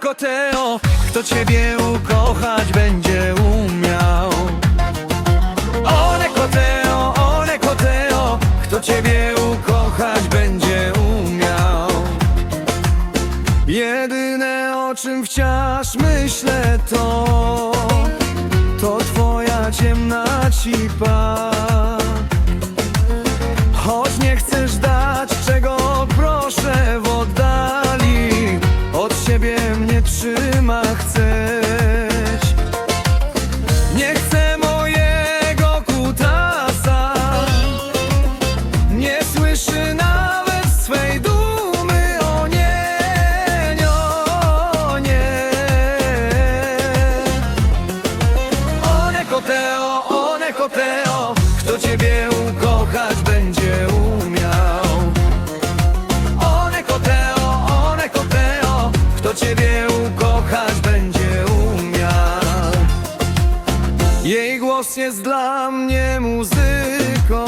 koteo, kto ciebie ukochać będzie umiał. One koteo, one koteo, kto ciebie ukochać będzie umiał. Jedyne o czym wciąż myślę to To twoja ciemna cipa Choć nie chcesz dać trzyma Nie chcę mojego kutasa. Nie słyszy nawet swej dumy O nie, nie, o one koteo Głos jest dla mnie muzyką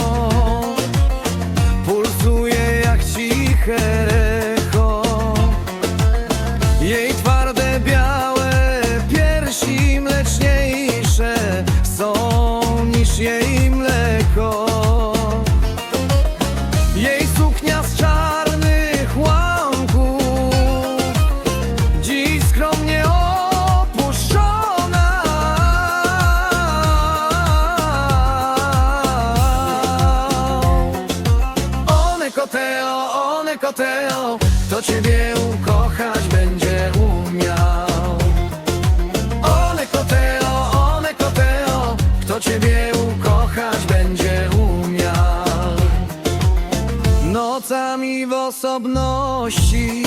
Doroteo, to ciebie ukochać będzie umiał. Ole koteo, ole koteo, kto ciebie ukochać będzie umiał. Nocami w osobności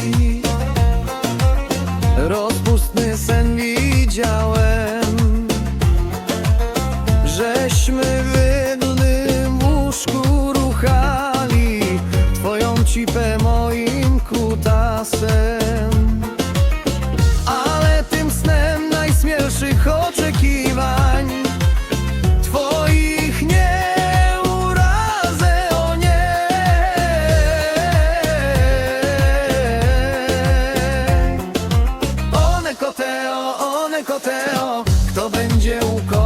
rozpustny sen widziałem, żeśmy wydlnym łóżku ruchali twoją cipę. to kto będzie ukochał